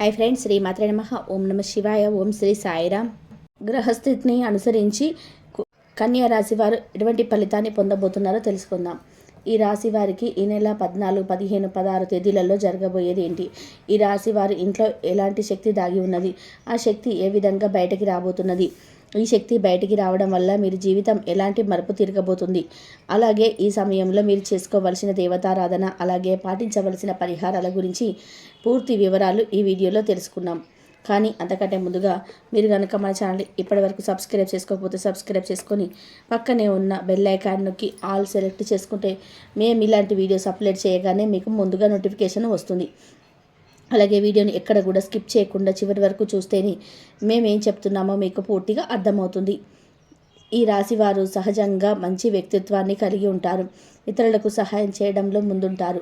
Hi friends Shri మాత్రే నమ. ఓం నమ శివాయ ఓం శ్రీ సాయిరామ్ గ్రహస్థితిని అనుసరించి కన్యా రాశి వారు ఎటువంటి ఫలితాన్ని పొందబోతున్నారో తెలుసుకుందాం. ఈ రాశి వారికి ఈ నెల పద్నాలుగు పదిహేను పదహారు తేదీలలో జరగబోయేది ఏంటి? ఈ రాశి వారి ఇంట్లో ఎలాంటి శక్తి దాగి ఉన్నది? ఆ శక్తి ఏ విధంగా బయటకి రాబోతున్నది? ఈ శక్తి బయటికి రావడం వల్ల మీరు జీవితం ఎలాంటి మరపు తిరగబోతుంది? అలాగే ఈ సమయంలో మీరు చేసుకోవలసిన దేవతారాధన అలాగే పాటించవలసిన పరిహారాల గురించి పూర్తి వివరాలు ఈ వీడియోలో తెలుసుకున్నాం కానీ అంతకంటే ముందుగా మీరు కనుక మన ఛానల్ ఇప్పటివరకు సబ్స్క్రైబ్ చేసుకోకపోతే సబ్స్క్రైబ్ చేసుకొని పక్కనే ఉన్న బెల్ ఐకాన్ నొక్కి ఆల్ సెలెక్ట్ చేసుకుంటే మేము ఇలాంటి వీడియోస్ అప్లోడ్ చేయగానే మీకు ముందుగా నోటిఫికేషన్ వస్తుంది. అలాగే వీడియోని ఎక్కడ కూడా స్కిప్ చేయకుండా చివరి వరకు చూస్తేనే మేమేం చెప్తున్నామో మీకు పూర్తిగా అర్థమవుతుంది. ఈ రాశి వారు సహజంగా మంచి వ్యక్తిత్వాన్ని కలిగి ఉంటారు. ఇతరులకు సహాయం చేయడంలో ముందుంటారు.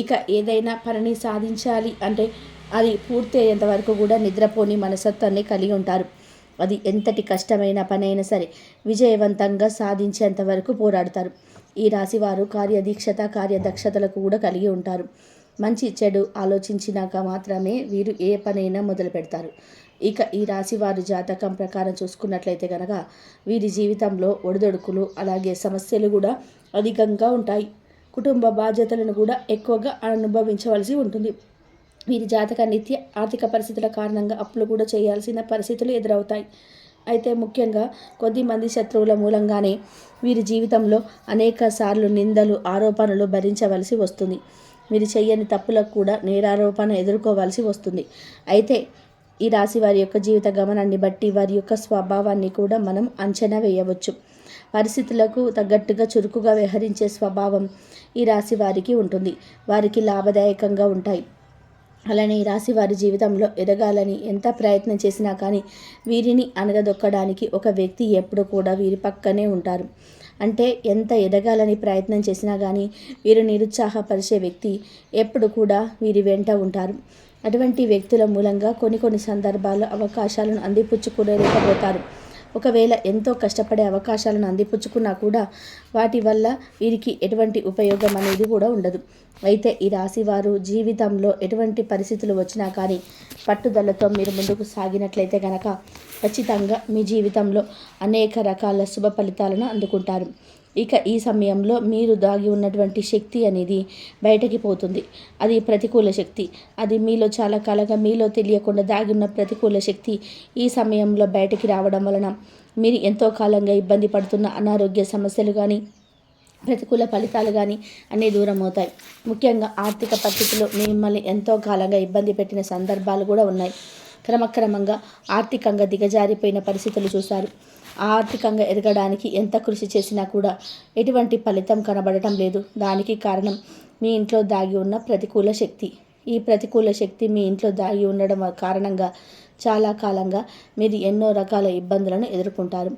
ఇక ఏదైనా పనిని సాధించాలి అంటే అది పూర్తి అయ్యేంత వరకు కూడా నిద్రపోని మనసత్వాన్ని కలిగి ఉంటారు. అది ఎంతటి కష్టమైన పని అయినా సరే విజయవంతంగా సాధించేంత వరకు పోరాడతారు. ఈ రాశి వారు కార్యదీక్షత కార్యదక్షతలకు కూడా కలిగి ఉంటారు. మంచి చెడు ఆలోచించినాక మాత్రమే వీరు ఏ పనైనా మొదలు పెడతారు. ఇక ఈ రాశి వారి జాతకం ప్రకారం చూసుకున్నట్లయితే కనుక వీరి జీవితంలో ఒడిదొడుకులు అలాగే సమస్యలు కూడా అధికంగా ఉంటాయి. కుటుంబ బాధ్యతలను కూడా ఎక్కువగా అనుభవించవలసి ఉంటుంది. వీరి జాతక నిత్య ఆర్థిక పరిస్థితుల కారణంగా అప్పులు కూడా చేయాల్సిన పరిస్థితులు ఎదురవుతాయి. అయితే ముఖ్యంగా కొద్దిమంది శత్రువుల మూలంగానే వీరి జీవితంలో అనేక సార్లు నిందలు ఆరోపణలు భరించవలసి వస్తుంది. మీరు చేయని తప్పులకు కూడా నేరారోపణ ఎదుర్కోవాల్సి వస్తుంది. అయితే ఈ రాశి వారి యొక్క జీవిత గమనాన్ని బట్టి వారి యొక్క స్వభావాన్ని కూడా మనం అంచనా వేయవచ్చు. పరిస్థితులకు తగ్గట్టుగా చురుకుగా వ్యవహరించే స్వభావం ఈ రాశి వారికి ఉంటుంది. వారికి లాభదాయకంగా ఉంటాయి. అలానే ఈ రాశి వారి జీవితంలో ఎదగాలని ఎంత ప్రయత్నం చేసినా కానీ వీరిని అనగదొక్కడానికి ఒక వ్యక్తి ఎప్పుడు కూడా వీరి పక్కనే ఉంటారు. అంటే ఎంత ఎదగాలని ప్రయత్నం చేసినా కానీ వీరు నిరుత్సాహపరిచే వ్యక్తి ఎప్పుడు కూడా వీరి వెంట ఉంటారు. అటువంటి వ్యక్తుల మూలంగా కొన్ని కొన్ని సందర్భాల్లో అవకాశాలను అందిపుచ్చుకోలేకపోతారు ఒకవేళ ఎంతో కష్టపడే అవకాశాలను అందిపుచ్చుకున్నా కూడా వాటి వల్ల వీరికి ఎటువంటి ఉపయోగం అనేది కూడా ఉండదు. అయితే ఈ రాశి వారు జీవితంలో ఎటువంటి పరిస్థితులు వచ్చినా కానీ పట్టుదలతో మీరు ముందుకు సాగినట్లయితే కనుక ఖచ్చితంగా మీ జీవితంలో అనేక రకాల శుభ ఫలితాలను అందుకుంటారు. ఇక ఈ సమయంలో మీరు దాగి ఉన్నటువంటి శక్తి అనేది బయటకి పోతుంది. అది ప్రతికూల శక్తి. అది మీలో చాలా కాలంగా మీలో తెలియకుండా దాగి ఉన్న ప్రతికూల శక్తి ఈ సమయంలో బయటకి రావడం వలన మీరు ఎంతో కాలంగా ఇబ్బంది పడుతున్న అనారోగ్య సమస్యలు కానీ ప్రతికూల ఫలితాలు కానీ అన్నీ దూరం అవుతాయి. ముఖ్యంగా ఆర్థిక పరిస్థితులు మిమ్మల్ని ఎంతో కాలంగా ఇబ్బంది పెట్టిన సందర్భాలు కూడా ఉన్నాయి. క్రమక్రమంగా ఆర్థికంగా దిగజారిపోయిన పరిస్థితులు చూశారు ఆర్థికంగా ఎదగడానికి ఎంత కృషి చేసినా కూడా ఎటువంటి ఫలితం కనబడటం లేదు. దానికి కారణం మీ ఇంట్లో దాగి ఉన్న ప్రతికూల శక్తి. ఈ ప్రతికూల శక్తి మీ ఇంట్లో దాగి ఉండడం కారణంగా చాలా కాలంగా మీరు ఎన్నో రకాల ఇబ్బందులను ఎదుర్కొంటారు.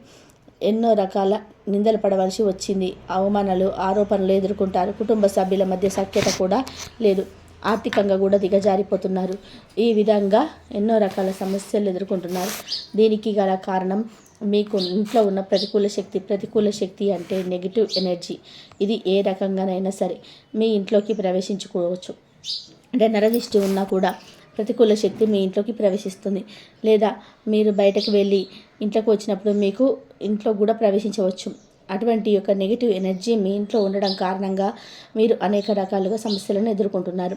ఎన్నో రకాల నిందలు పడవలసి వచ్చింది. అవమానాలు ఆరోపణలు ఎదుర్కొంటారు. కుటుంబ సభ్యుల మధ్య సఖ్యత కూడా లేదు. ఆర్థికంగా కూడా దిగజారిపోతున్నారు. ఈ విధంగా ఎన్నో రకాల సమస్యలు ఎదుర్కొంటున్నారు. దీనికి గల కారణం మీకు ఇంట్లో ఉన్న ప్రతికూల శక్తి ప్రతికూల శక్తి అంటే నెగిటివ్ ఎనర్జీ ఇది ఏ రకంగానైనా సరే మీ ఇంట్లోకి ప్రవేశించుకోవచ్చు. అంటే నరదిష్టి ఉన్నా కూడా ప్రతికూల శక్తి మీ ఇంట్లోకి ప్రవేశిస్తుంది. లేదా మీరు బయటకు వెళ్ళి ఇంట్లోకి వచ్చినప్పుడు మీకు ఇంట్లో కూడా ప్రవేశించవచ్చు. అటువంటి యొక్క నెగిటివ్ ఎనర్జీ మీ ఇంట్లో ఉండడం కారణంగా మీరు అనేక రకాలుగా సమస్యలను ఎదుర్కొంటున్నారు.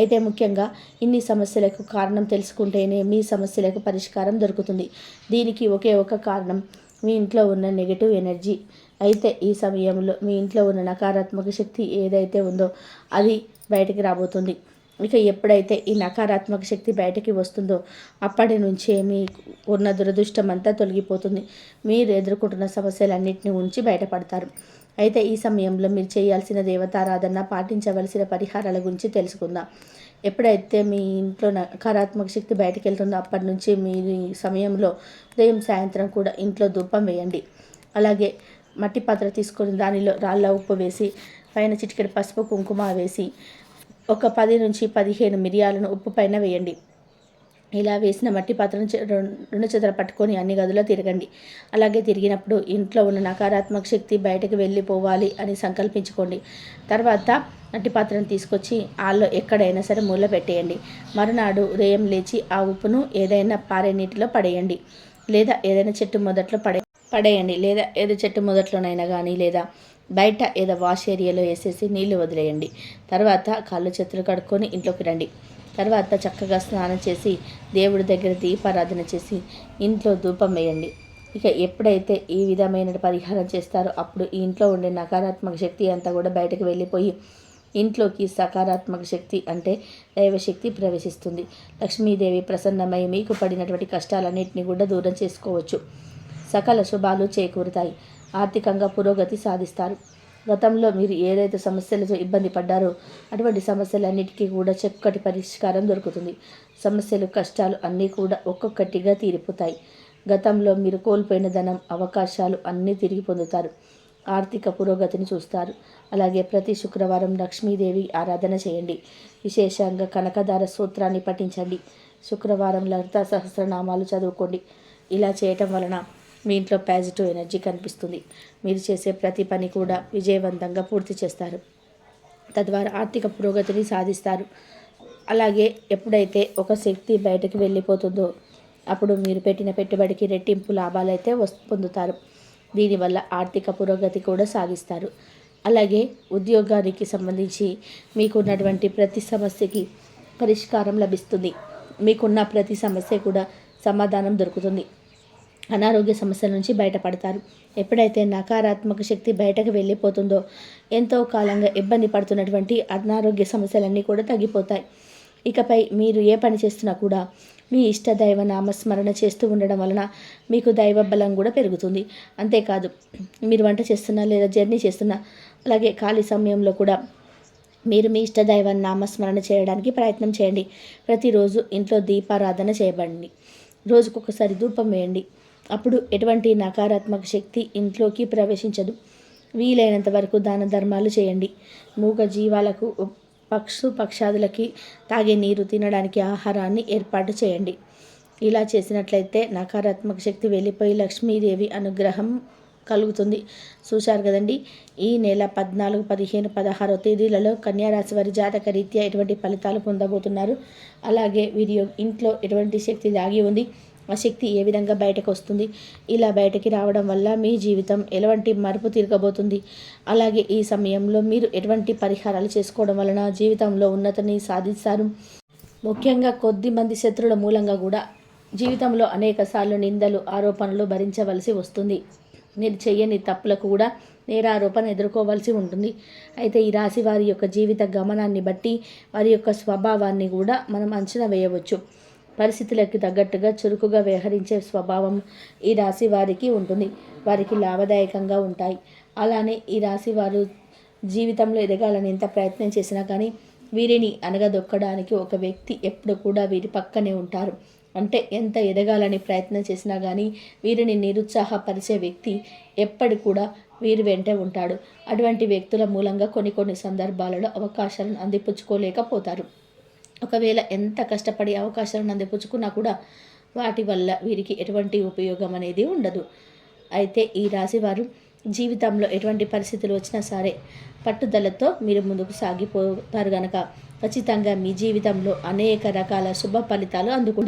అయితే ముఖ్యంగా ఇన్ని సమస్యలకు కారణం తెలుసుకుంటేనే మీ సమస్యలకు పరిష్కారం దొరుకుతుంది. దీనికి ఒకే ఒక కారణం మీ ఇంట్లో ఉన్న నెగిటివ్ ఎనర్జీ. అయితే ఈ సమయంలో మీ ఇంట్లో ఉన్న నకారాత్మక శక్తి ఏదైతే ఉందో అది బయటికి రాబోతుంది. ఇక ఎప్పుడైతే ఈ నకారాత్మక శక్తి బయటికి వస్తుందో అప్పటి నుంచే మీ ఉన్న దురదృష్టం అంతా తొలగిపోతుంది. మీరు ఎదుర్కొంటున్న సమస్యలన్నింటినీ ఉంచి బయటపడతారు. అయితే ఈ సమయంలో మీరు చేయాల్సిన దేవతారాధన పాటించవలసిన పరిహారాల గురించి తెలుసుకుందాం. ఎప్పుడైతే మీ ఇంట్లో నకారాత్మక శక్తి బయటకు వెళ్తుందో అప్పటి నుంచి మీ సమయంలో ఉదయం సాయంత్రం కూడా ఇంట్లో ధూపం వేయండి. అలాగే మట్టి పాత్ర తీసుకొని దానిలో రాళ్ళ ఉప్పు వేసి పైన చిటికెడు పసుపు కుంకుమ వేసి ఒక పది నుంచి పదిహేను మిరియాలను ఉప్పు పైన వేయండి. ఇలా వేసిన మట్టి పాత్రను రెండు చేతులు పట్టుకొని అన్ని గదుల్లో తిరగండి. అలాగే తిరిగినప్పుడు ఇంట్లో ఉన్న నకారాత్మక శక్తి బయటకు వెళ్ళిపోవాలి అని సంకల్పించుకోండి. తర్వాత మట్టి పాత్రను తీసుకొచ్చి ఆల్లో ఎక్కడైనా సరే మూల పెట్టేయండి. మరునాడు ఉదయం లేచి ఆ ఉప్పును ఏదైనా పారే నీటిలో పడేయండి. లేదా ఏదైనా చెట్టు మొదట్లో పడే పడేయండి. లేదా ఏదో చెట్టు మొదట్లోనైనా కానీ లేదా బయట ఏదో వాష్ ఏరియాలో వేసేసి నీళ్ళు వదిలేయండి. తర్వాత కాళ్ళు చేతులు కడుక్కొని ఇంట్లోకి రండి. తర్వాత చక్కగా స్నానం చేసి దేవుడి దగ్గర దీపారాధన చేసి ఇంట్లో ధూపం వేయండి. ఇక ఎప్పుడైతే ఈ విధమైన పరిహారం చేస్తారో అప్పుడు ఈ ఇంట్లో ఉండే నకారాత్మక శక్తి అంతా కూడా బయటకు వెళ్ళిపోయి ఇంట్లోకి సకారాత్మక శక్తి అంటే దైవశక్తి ప్రవేశిస్తుంది. లక్ష్మీదేవి ప్రసన్నమై మీకు పడినటువంటి కష్టాలన్నింటినీ కూడా దూరం చేసుకోవచ్చు. సకల శుభాలు చేకూరుతాయి. ఆర్థికంగా పురోగతి సాధిస్తారు. గతంలో మీరు ఏదైతే సమస్యలతో ఇబ్బంది పడ్డారో అటువంటి సమస్యలన్నిటికీ కూడా చక్కటి పరిష్కారం దొరుకుతుంది. సమస్యలు కష్టాలు అన్నీ కూడా ఒక్కొక్కటిగా తీరిపోతాయి. గతంలో మీరు కోల్పోయిన ధనం అవకాశాలు అన్నీ తిరిగి పొందుతారు. ఆర్థిక పురోగతిని చూస్తారు. అలాగే ప్రతి శుక్రవారం లక్ష్మీదేవి ఆరాధన చేయండి. విశేషంగా కనకదార సూత్రాన్ని పఠించండి. శుక్రవారం లలిత సహస్రనామాలు చదువుకోండి. ఇలా చేయటం వలన మీ ఇంట్లో పాజిటివ్ ఎనర్జీ కనిపిస్తుంది. మీరు చేసే ప్రతి పని కూడా విజయవంతంగా పూర్తి చేస్తారు. తద్వారా ఆర్థిక పురోగతిని సాధిస్తారు. అలాగే ఎప్పుడైతే ఒక శక్తి బయటకు వెళ్ళిపోతుందో అప్పుడు మీరు పెట్టిన పెట్టుబడికి రెట్టింపు లాభాలు అయితే పొందుతారు. దీనివల్ల ఆర్థిక పురోగతి కూడా సాధిస్తారు. అలాగే ఉద్యోగానికి సంబంధించి మీకున్నటువంటి ప్రతి సమస్యకి పరిష్కారం లభిస్తుంది. మీకున్న ప్రతి సమస్య కూడా సమాధానం దొరుకుతుంది. అనారోగ్య సమస్యల నుంచి బయటపడతారు. ఎప్పుడైతే నకారాత్మక శక్తి బయటకు వెళ్ళిపోతుందో ఎంతో కాలంగా ఇబ్బంది పడుతున్నటువంటి అనారోగ్య సమస్యలన్నీ కూడా తగ్గిపోతాయి. ఇకపై మీరు ఏ పని చేస్తున్నా కూడా మీ ఇష్ట దైవ నామస్మరణ చేస్తూ ఉండడం వలన మీకు దైవ బలం కూడా పెరుగుతుంది. అంతేకాదు మీరు వంట చేస్తున్నా లేదా జర్నీ చేస్తున్నా అలాగే ఖాళీ సమయంలో కూడా మీరు మీ ఇష్ట దైవాన్ని నామస్మరణ చేయడానికి ప్రయత్నం చేయండి. ప్రతిరోజు ఇంట్లో దీపారాధన చేయబడండి. రోజుకొకసారి ధూపం వేయండి. అప్పుడు ఎటువంటి నకారాత్మక శక్తి ఇంట్లోకి ప్రవేశించదు. వీలైనంత వరకు దాన ధర్మాలు చేయండి. మూగ జీవాలకు పక్షు పక్షాదులకి తాగే నీరు తినడానికి ఆహారాన్ని ఏర్పాటు చేయండి. ఇలా చేసినట్లయితే నకారాత్మక శక్తి వెళ్ళిపోయి లక్ష్మీదేవి అనుగ్రహం కలుగుతుంది. చూశారు కదండి? ఈ నెల పద్నాలుగు పదిహేను పదహారో తేదీలలో కన్యారాశి వారి జాతక రీత్యా ఎటువంటి ఫలితాలు పొందబోతున్నారు? అలాగే వీరి ఇంట్లో ఎటువంటి శక్తి దాగి ఉంది? ఆ శక్తి ఏ విధంగా బయటకు వస్తుంది? ఇలా బయటకి రావడం వల్ల మీ జీవితం ఎలాంటి మరుపు తిరగబోతుంది అలాగే ఈ సమయంలో మీరు ఎటువంటి పరిహారాలు చేసుకోవడం వలన జీవితంలో ఉన్నతని సాధిస్తారు? ముఖ్యంగా కొద్ది మంది శత్రువుల మూలంగా కూడా జీవితంలో అనేక సార్లు నిందలు ఆరోపణలు భరించవలసి వస్తుంది. మీరు చేయని తప్పులకు కూడా నేరారోపణ ఎదుర్కోవాల్సి ఉంటుంది. అయితే ఈ రాశి వారి యొక్క జీవిత గమనాన్ని బట్టి వారి యొక్క స్వభావాన్ని కూడా మనం అంచనా వేయవచ్చు. పరిస్థితులకు తగ్గట్టుగా చురుకుగా వ్యవహరించే స్వభావం ఈ రాశి వారికి ఉంటుంది. వారికి లాభదాయకంగా ఉంటాయి. అలానే ఈ రాశి వారు జీవితంలో ఎదగాలని ఎంత ప్రయత్నం చేసినా కానీ వీరిని అనగదొక్కడానికి ఒక వ్యక్తి ఎప్పుడు కూడా వీరి పక్కనే ఉంటారు. అంటే ఎంత ఎదగాలని ప్రయత్నం చేసినా కానీ వీరిని నిరుత్సాహపరిచే వ్యక్తి ఎప్పటి కూడా వీరి వెంటే ఉంటాడు. అటువంటి వ్యక్తుల మూలంగా కొన్ని కొన్ని సందర్భాలలో అవకాశాలను అందిపుచ్చుకోలేకపోతారు. ఒకవేళ ఎంత కష్టపడి అవకాశాలను అందిపుచ్చుకున్నా కూడా వాటి వల్ల వీరికి ఎటువంటి ఉపయోగం అనేది ఉండదు. అయితే ఈ రాశి వారు జీవితంలో ఎటువంటి పరిస్థితులు వచ్చినా సరే పట్టుదలతో మీరు ముందుకు సాగిపోతారు కనుక ఖచ్చితంగా మీ జీవితంలో అనేక రకాల శుభ ఫలితాలు అందుకుంటు